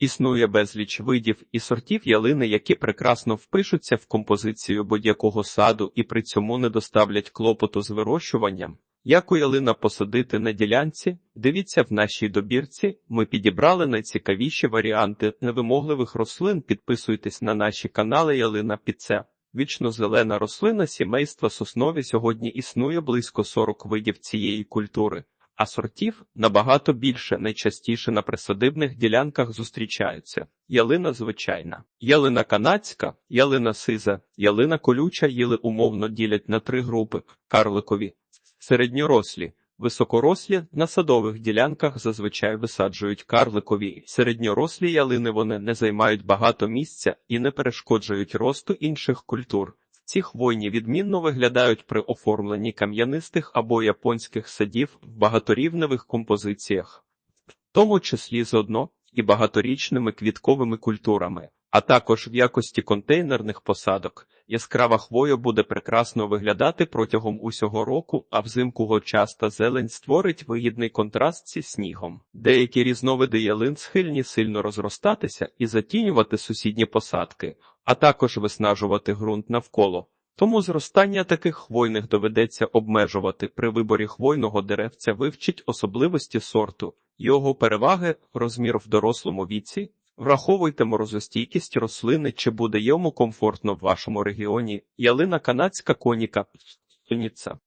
Існує безліч видів і сортів ялини, які прекрасно впишуться в композицію будь-якого саду і при цьому не доставлять клопоту з вирощуванням. Яку ялина посадити на ділянці? Дивіться в нашій добірці. Ми підібрали найцікавіші варіанти невимогливих рослин. Підписуйтесь на наші канали Ялина Піце. Вічно-зелена рослина сімейства соснові сьогодні існує близько 40 видів цієї культури, а сортів набагато більше, найчастіше на присадибних ділянках зустрічаються. Ялина звичайна, ялина канадська, ялина сиза, ялина колюча їли умовно ділять на три групи: карликові, середньорослі. Високорослі на садових ділянках зазвичай висаджують карликові. Середньорослі ялини вони не займають багато місця і не перешкоджують росту інших культур. Ці хвойні відмінно виглядають при оформленні кам'янистих або японських садів в багаторівневих композиціях, в тому числі з одно- і багаторічними квітковими культурами, а також в якості контейнерних посадок. Яскрава хвоя буде прекрасно виглядати протягом усього року, а взимку гочаста зелень створить вигідний контраст зі снігом. Деякі різновиди ялин схильні сильно розростатися і затінювати сусідні посадки, а також виснажувати ґрунт навколо. Тому зростання таких хвойних доведеться обмежувати при виборі хвойного деревця вивчить особливості сорту, його переваги, розмір в дорослому віці, Враховуйте морозостійкість рослини, чи буде йому комфортно в вашому регіоні. Ялина канадська коніка.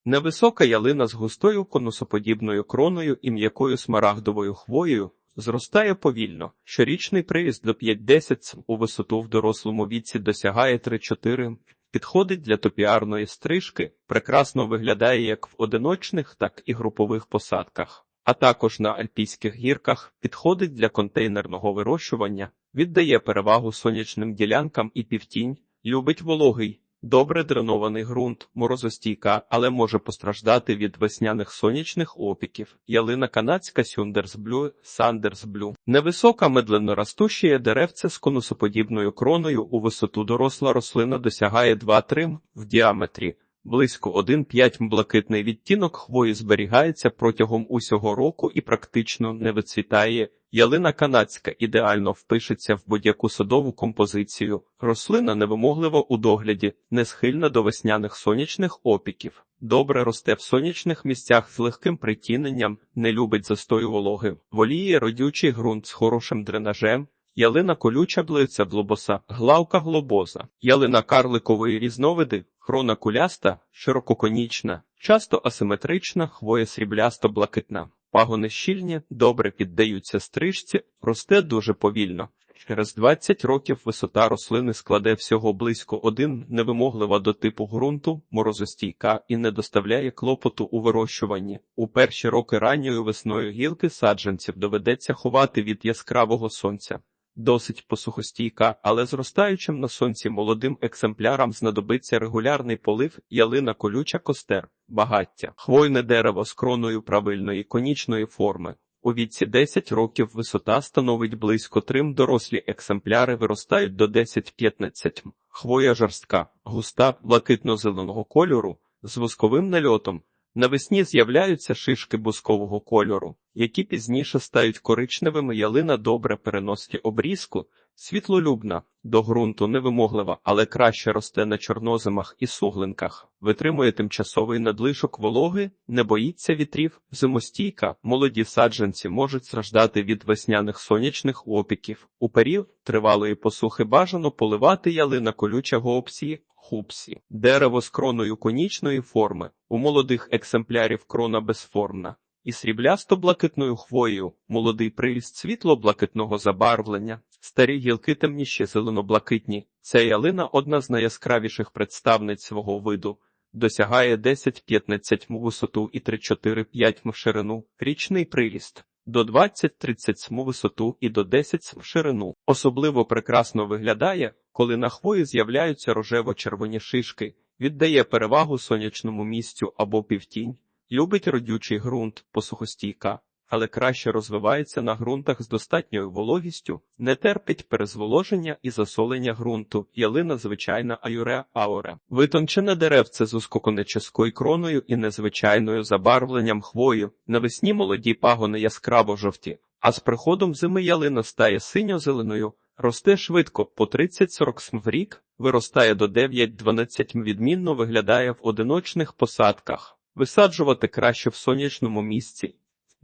Невисока ялина з густою конусоподібною кроною і м'якою смарагдовою хвоєю зростає повільно. Щорічний приїзд до 5-10 см у висоту в дорослому віці досягає 3-4 Підходить для топіарної стрижки, прекрасно виглядає як в одиночних, так і групових посадках а також на альпійських гірках, підходить для контейнерного вирощування, віддає перевагу сонячним ділянкам і півтінь, любить вологий, добре дренований ґрунт, морозостійка, але може постраждати від весняних сонячних опіків. Ялина канадська сюндерсблю, сандерсблю. Невисока медленно медленноростуща деревце з конусоподібною кроною у висоту доросла рослина досягає 2-3 м в діаметрі. Близько 1,5 блакитний відтінок хвої зберігається протягом усього року і практично не вицвітає. Ялина канадська ідеально впишеться в будь-яку садову композицію. Рослина невимоглива у догляді, не схильна до весняних сонячних опіків. Добре росте в сонячних місцях з легким притіненням, не любить застою вологи, воліє родючий ґрунт з хорошим дренажем. Ялина колюча блиця глобоса, главка глобоза, ялина карликової різновиди, хрона куляста, ширококонічна, часто асиметрична, хвоя сріблясто-блакитна. Пагони щільні, добре піддаються стрижці, росте дуже повільно. Через 20 років висота рослини складе всього близько один, невимоглива до типу ґрунту, морозостійка і не доставляє клопоту у вирощуванні. У перші роки ранньою весною гілки саджанців доведеться ховати від яскравого сонця досить посухостійка, але зростаючим на сонці молодим екземплярам знадобиться регулярний полив ялина колюча костер, багаття, хвойне дерево з кроною правильної конічної форми. У віці 10 років висота становить близько трим, дорослі екземпляри виростають до 10-15 Хвоя жорстка, густа, блакитно-зеленого кольору, з восковим нальотом. Навесні з'являються шишки бускового кольору, які пізніше стають коричневими ялина добре переносить обрізку, світлолюбна, до ґрунту невимоглива, але краще росте на чорноземах і суглинках, витримує тимчасовий надлишок вологи, не боїться вітрів, зимостійка, молоді саджанці можуть страждати від весняних сонячних опіків. У період тривалої посухи бажано поливати ялина колючого опсії, хупсі, дерево з кроною конічної форми, у молодих екземплярів крона безформна, і сріблясто-блакитною хвоєю, молодий приріст світло-блакитного забарвлення, старі гілки темніші зелено-блакитні. Ця ялина одна з найяскравіших представниць свого виду. Досягає 10-15 м висоту і 3-4-5 м в ширину, річний приріст до 20-30 см висоту і до 10 см ширину. Особливо прекрасно виглядає, коли на хвої з'являються рожево-червоні шишки, віддає перевагу сонячному місцю або півтінь, любить родючий ґрунт, посухостійка, але краще розвивається на ґрунтах з достатньою вологістю, не терпить перезволоження і засолення ґрунту, ялина звичайна аюре ауре. Витончене деревце з ускоконеческою кроною і незвичайною забарвленням хвою, навесні молоді пагони яскраво жовті, А з приходом зими ялина стає синьо-зеленою, росте швидко по 30-40 см в рік, виростає до 9-12 м, відмінно виглядає в одиночних посадках. Висаджувати краще в сонячному місці.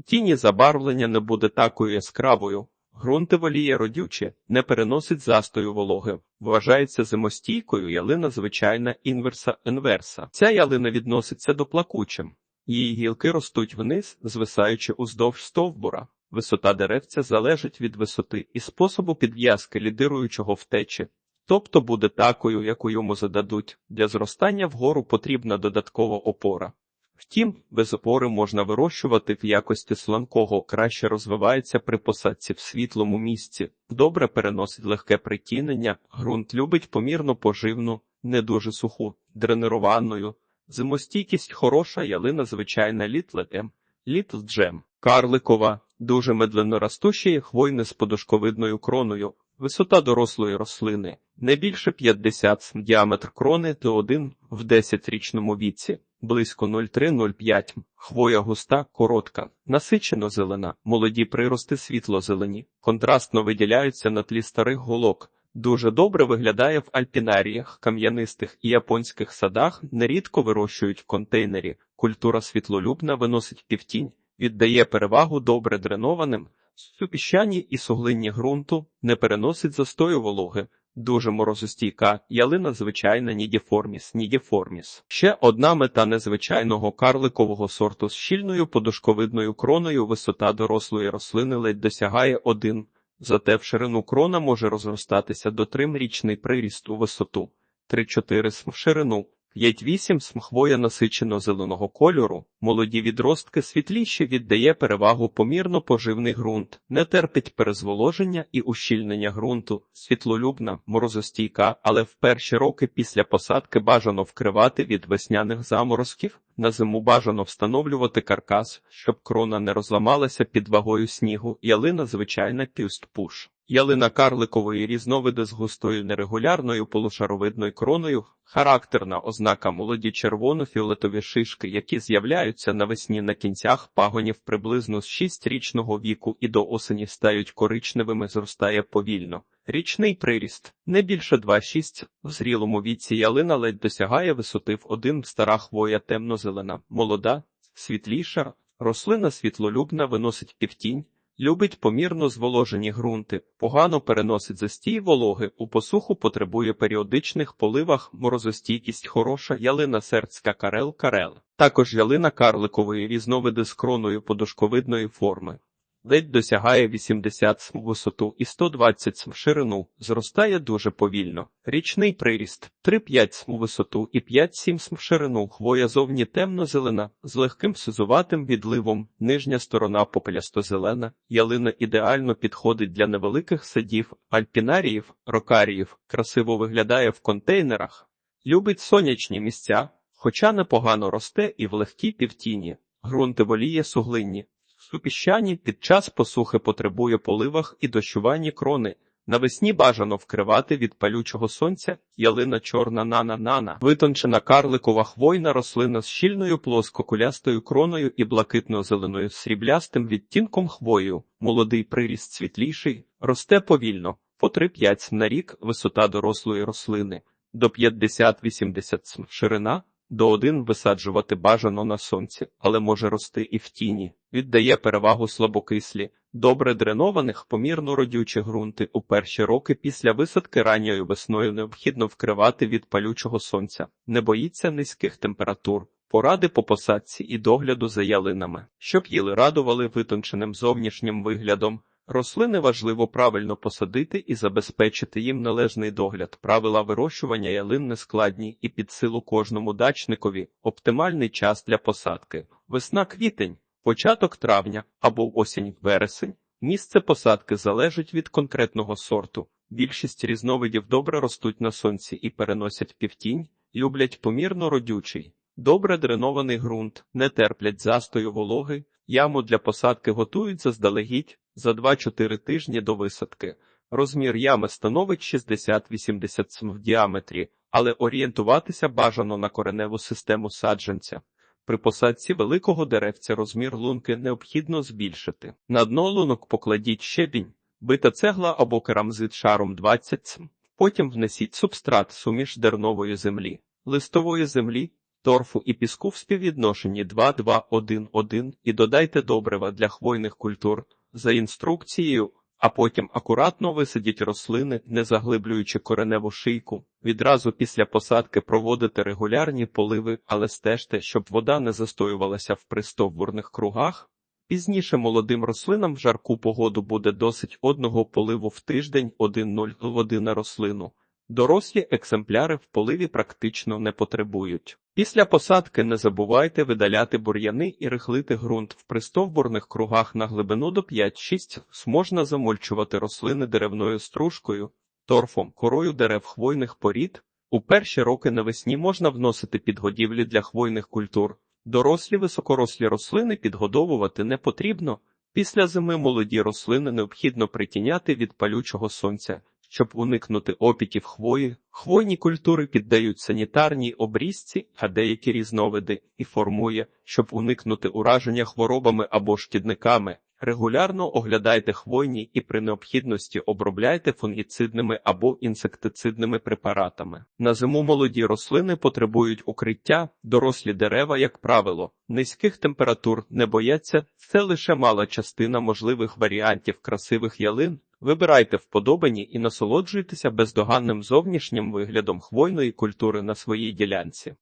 Тіні забарвлення не буде такою яскравою. Грунти воліє родюче, не переносить застою вологи. Вважається зимостійкою ялина звичайна інверса інверса. Ця ялина відноситься до плакучим. Її гілки ростуть вниз, звисаючи уздовж стовбура. Висота деревця залежить від висоти і способу підв'язки лідируючого втечі, тобто буде такою, яку йому зададуть. Для зростання вгору потрібна додаткова опора. Втім, без опори можна вирощувати в якості сланкого, краще розвивається при посадці в світлому місці, добре переносить легке притінення, ґрунт любить помірно поживну, не дуже суху, дренированою. Зимостійкість хороша, ялина звичайна літле М, літл джем, карликова, дуже медленно ростуща хвойне з подушковидною кроною, висота дорослої рослини, не більше 50 см, діаметр крони до 1 в 10-річному віці, близько 0,3-0,5 м. Хвоя густа, коротка, насичено зелена, молоді прирости світло-зелені, контрастно виділяються на тлі старих голок. Дуже добре виглядає в альпінаріях, кам'янистих і японських садах, нерідко вирощують в контейнері. Культура світлолюбна виносить півтінь, віддає перевагу добре дренованим, супіщані і суглинні ґрунту, не переносить застою вологи. Дуже морозостійка, ялина звичайна нідіформіс, нідіформіс. Ще одна мета незвичайного карликового сорту з щільною подушковидною кроною висота дорослої рослини ледь досягає один. Зате в ширину крона може розростатися до 3-річний приріст у висоту, 3-4 см в ширину, 5-8 см хвоя насичено зеленого кольору, молоді відростки світліші віддає перевагу помірно поживний ґрунт, не терпить перезволоження і ущільнення ґрунту, світлолюбна, морозостійка, але в перші роки після посадки бажано вкривати від весняних заморозків, на зиму бажано встановлювати каркас, щоб крона не розламалася під вагою снігу, ялина звичайна пюст-пуш. Ялина карликової різновиди з густою нерегулярною полушаровидною кроною, характерна ознака молоді червоно-фіолетові шишки, які з'являються навесні на кінцях пагонів приблизно з 6-річного віку і до осені стають коричневими, зростає повільно. Річний приріст не більше 2,6. В зрілому віці ялина ледь досягає висоти в один стара хвоя темно-зелена, молода, світліша, рослина світлолюбна виносить півтінь. Любить помірно зволожені ґрунти, погано переносить застій вологи, у посуху потребує періодичних поливах, морозостійкість хороша, ялина серцька карел карел. Також ялина карликової різновиди з кроною подушковидної форми. Ледь досягає 80 см висоту і 120 см ширину, зростає дуже повільно. Річний приріст 3-5 см висоту і 5-7 см ширину, хвоя зовні темно-зелена, з легким сизуватим відливом, нижня сторона попелясто-зелена, ялина ідеально підходить для невеликих садів, альпінаріїв, рокаріїв, красиво виглядає в контейнерах, любить сонячні місця, хоча непогано росте і в легкій півтіні, ґрунти воліє суглинні. Супіщані під час посухи потребує поливах і дощуванні крони. Навесні бажано вкривати від палючого сонця ялина чорна нана-нана, витончена карликова хвойна рослина з щільною плоскокулястою кроною і блакитно-зеленою сріблястим відтінком хвою. Молодий приріст світліший, росте повільно, по 3-5 на рік висота дорослої рослини, до 50-80 см ширина, до один висаджувати бажано на сонці, але може рости і в тіні. Віддає перевагу слабокислі, добре дренованих, помірно родючі ґрунти. У перші роки після висадки ранньою весною необхідно вкривати від палючого сонця, не боїться низьких температур. Поради по посадці і догляду за ялинами, щоб їли радували витонченим зовнішнім виглядом. Рослини важливо правильно посадити і забезпечити їм належний догляд. Правила вирощування ялин нескладні і під силу кожному дачникові оптимальний час для посадки. Весна квітень, початок травня або осінь вересень. Місце посадки залежить від конкретного сорту. Більшість різновидів добре ростуть на сонці і переносять півтінь, люблять помірно родючий, добре дренований ґрунт, не терплять застою вологи, яму для посадки готують заздалегідь за 2-4 тижні до висадки. Розмір ями становить 60-80 см в діаметрі, але орієнтуватися бажано на кореневу систему саджанця. При посадці великого деревця розмір лунки необхідно збільшити. На дно лунок покладіть щебінь, бита цегла або керамзит шаром 20 см. Потім внесіть субстрат суміш дернової землі, листової землі, торфу і піску в співвідношенні 2-2-1-1 і додайте добрива для хвойних культур за інструкцією, а потім акуратно висадіть рослини, не заглиблюючи кореневу шийку. Відразу після посадки проводите регулярні поливи, але стежте, щоб вода не застоювалася в пристовбурних кругах. Пізніше молодим рослинам в жарку погоду буде досить одного поливу в тиждень 1-0 води на рослину. Дорослі екземпляри в поливі практично не потребують. Після посадки не забувайте видаляти бур'яни і рихлити ґрунт в пристовбурних кругах на глибину до 5-6 можна замульчувати рослини деревною стружкою, торфом, корою дерев хвойних порід. У перші роки навесні можна вносити підгодівлі для хвойних культур. Дорослі високорослі рослини підгодовувати не потрібно. Після зими молоді рослини необхідно притіняти від палючого сонця, щоб уникнути опіків хвої. Хвойні культури піддають санітарній обрізці, а деякі різновиди і формує, щоб уникнути ураження хворобами або шкідниками. Регулярно оглядайте хвойні і при необхідності обробляйте фунгіцидними або інсектицидними препаратами. На зиму молоді рослини потребують укриття, дорослі дерева, як правило, низьких температур не бояться. Це лише мала частина можливих варіантів красивих ялин. Вибирайте вподобані і насолоджуйтеся бездоганним зовнішнім виглядом хвойної культури на своїй ділянці.